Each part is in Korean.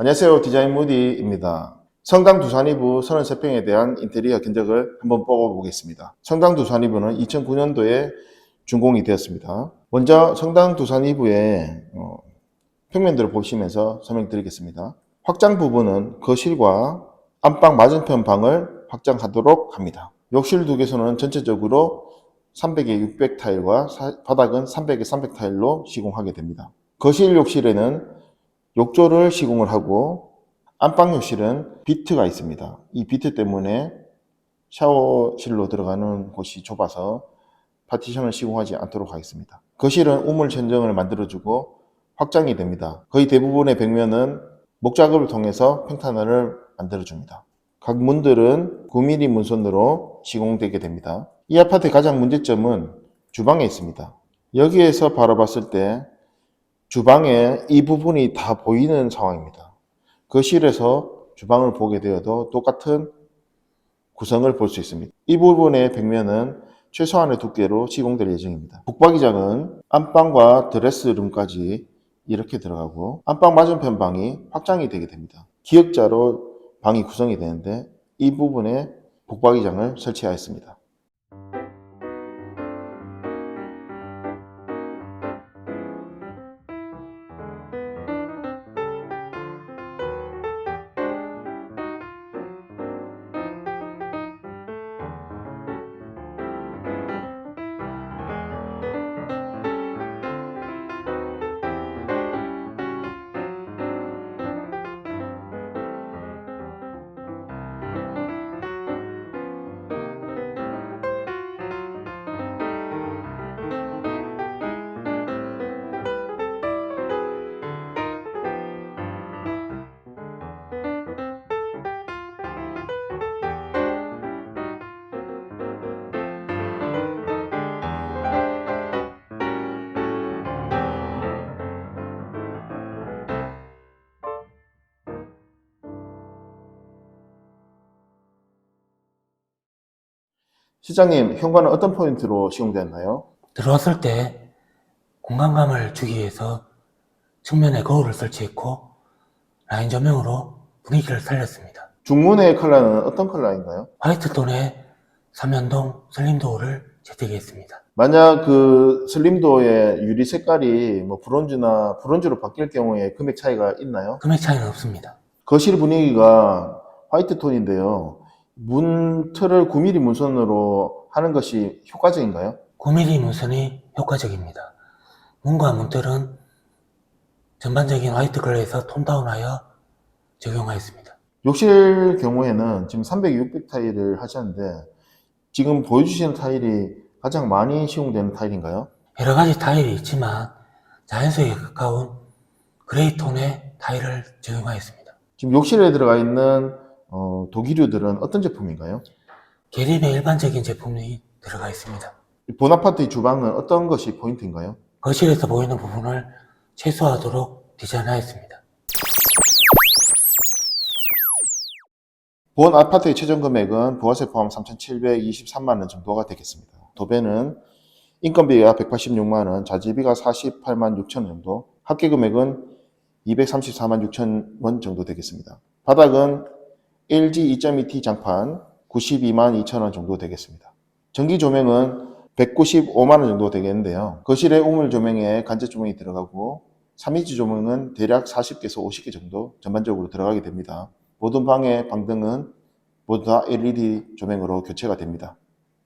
안녕하세요. 디자인 무디입니다. 성당 두산이부 33평에 대한 인테리어 견적을 한번 뽑아보겠습니다. 성당 두산이부는 2009년도에 준공이 되었습니다. 먼저 성당 두산이부의 어, 평면들을 보시면서 설명드리겠습니다. 확장 부분은 거실과 안방 맞은편 방을 확장하도록 합니다. 욕실 두 개소는 전체적으로 300에 600 타일과 사- 바닥은 300에 300 타일로 시공하게 됩니다. 거실 욕실에는 욕조를 시공을 하고 안방 욕실은 비트가 있습니다. 이 비트 때문에 샤워실로 들어가는 곳이 좁아서 파티션을 시공하지 않도록 하겠습니다. 거실은 우물 천정을 만들어주고 확장이 됩니다. 거의 대부분의 벽면은 목작업을 통해서 평탄화를 만들어줍니다. 각 문들은 9mm 문선으로 시공되게 됩니다. 이 아파트의 가장 문제점은 주방에 있습니다. 여기에서 바라봤을 때 주방에 이 부분이 다 보이는 상황입니다. 거실에서 주방을 보게 되어도 똑같은 구성을 볼 수 있습니다. 이 부분의 벽면은 최소한의 두께로 시공될 예정입니다. 북박이장은 안방과 드레스룸까지 이렇게 들어가고 안방 맞은편 방이 확장이 되게 됩니다. 기역자로 방이 구성이 되는데 이 부분에 북박이장을 설치하였습니다. 시장님, 현관은 어떤 포인트로 시공되었나요? 들어왔을 때 공간감을 주기 위해서 측면에 거울을 설치했고 라인 조명으로 분위기를 살렸습니다. 중문의 컬러는 어떤 컬러인가요? 화이트 톤에 삼연동 슬림도어를 재택했습니다. 만약 그 슬림도어의 유리 색깔이 뭐 브론즈나 브론즈로 바뀔 경우에 금액 차이가 있나요? 금액 차이는 없습니다. 거실 분위기가 화이트 톤인데요. 문 틀을 9mm 문선으로 하는 것이 효과적인가요? 9mm 문선이 효과적입니다. 문과 문들은 전반적인 화이트 컬러에서 톤다운하여 적용하였습니다. 욕실 경우에는 지금 300, 600 타일을 하셨는데 지금 보여주시는 타일이 가장 많이 시공되는 타일인가요? 여러 가지 타일이 있지만 자연수에 가까운 그레이 톤의 타일을 적용하였습니다. 지금 욕실에 들어가 있는 어, 도기류들은 어떤 제품인가요? 계림의 일반적인 제품이 들어가 있습니다. 본 아파트의 주방은 어떤 것이 포인트인가요? 거실에서 보이는 부분을 최소화하도록 디자인하였습니다. 본 아파트의 최종 금액은 부가세 포함 3,723만 원 정도가 되겠습니다. 도배는 인건비가 186만 원, 자재비가 48만 6천 원 정도, 합계 금액은 234만 6천 원 정도 되겠습니다. 바닥은 LG 2.2T 장판 92만 2천 원 정도 되겠습니다. 전기 조명은 195만 원 정도 되겠는데요. 거실에 우물 조명에 간접 조명이 들어가고 3인치 조명은 대략 40개에서 50개 정도 전반적으로 들어가게 됩니다. 모든 방의 방등은 모두 다 LED 조명으로 교체가 됩니다.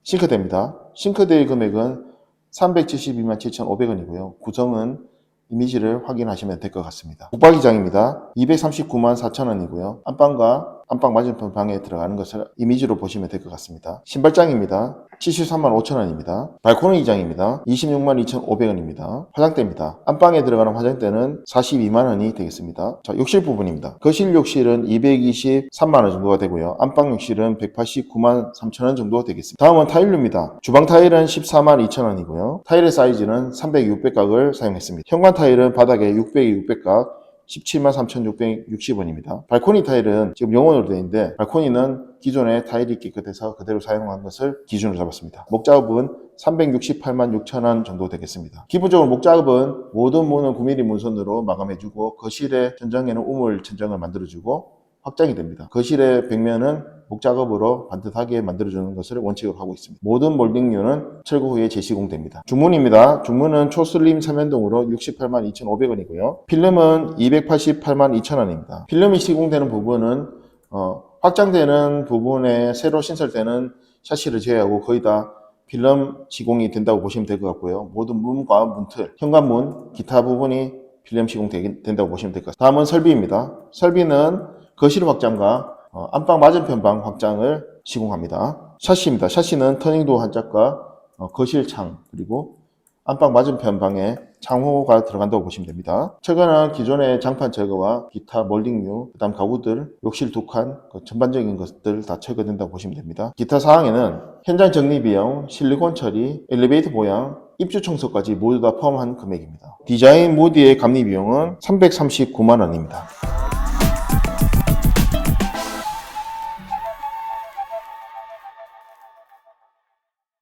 싱크대입니다. 싱크대의 금액은 372만 7,500원이고요. 구성은 이미지를 확인하시면 될 것 같습니다. 북박이장입니다. 239만 4천원이고요. 안방과 안방 맞은편 방에 들어가는 것을 이미지로 보시면 될 것 같습니다. 신발장입니다. 73만 5천원입니다. 발코니 이장입니다. 26만 2,500원입니다. 화장대입니다. 안방에 들어가는 화장대는 42만 원이 되겠습니다. 자, 욕실 부분입니다. 거실 욕실은 223만 원 정도가 되고요. 안방 욕실은 189만 3천 원 정도 되겠습니다. 다음은 타일류입니다. 주방 타일은 14만 2천 원이고요. 타일의 사이즈는 300, 600각을 사용했습니다. 현관 타일은 바닥에 600, 600각, 17만 3,660원입니다. 발코니 타일은 지금 영원으로 되어 있는데 발코니는 기존의 타일이 깨끗해서 그대로 사용한 것을 기준으로 잡았습니다. 목작업은 368만 6천 원 정도 되겠습니다. 기본적으로 목작업은 모든 문은 9mm 문선으로 마감해주고 거실의 천장에는 우물 천장을 만들어주고 확장이 됩니다. 거실의 벽면은 목작업으로 반듯하게 만들어주는 것을 원칙으로 하고 있습니다. 모든 몰딩류는 철거 후에 재시공됩니다. 중문입니다. 중문은 초슬림 삼연동으로 68만 2,500원이고요. 필름은 288만 2,000원입니다. 필름이 시공되는 부분은 어, 확장되는 부분에 새로 신설되는 샤시를 제외하고 거의 다 필름 시공이 된다고 보시면 될 것 같고요. 모든 문과 문틀, 현관문, 기타 부분이 필름 시공된다고 보시면 될 것 같습니다. 다음은 설비입니다. 설비는 거실 확장과 어, 안방 맞은편 방 확장을 시공합니다. 샤시입니다. 샤시는 터닝도 한 짝과 어, 거실 창 그리고 안방 맞은편 방에 창호가 들어간다고 보시면 됩니다. 철거는 기존의 장판 철거와 기타 몰딩류, 그 다음 가구들, 욕실 두 칸, 그 전반적인 것들 다 철거된다고 보시면 됩니다. 기타 사항에는 현장 정리 비용, 실리콘 처리, 엘리베이터 보양, 입주 청소까지 모두 다 포함한 금액입니다. 디자인 모디의 감리 비용은 339만 원입니다.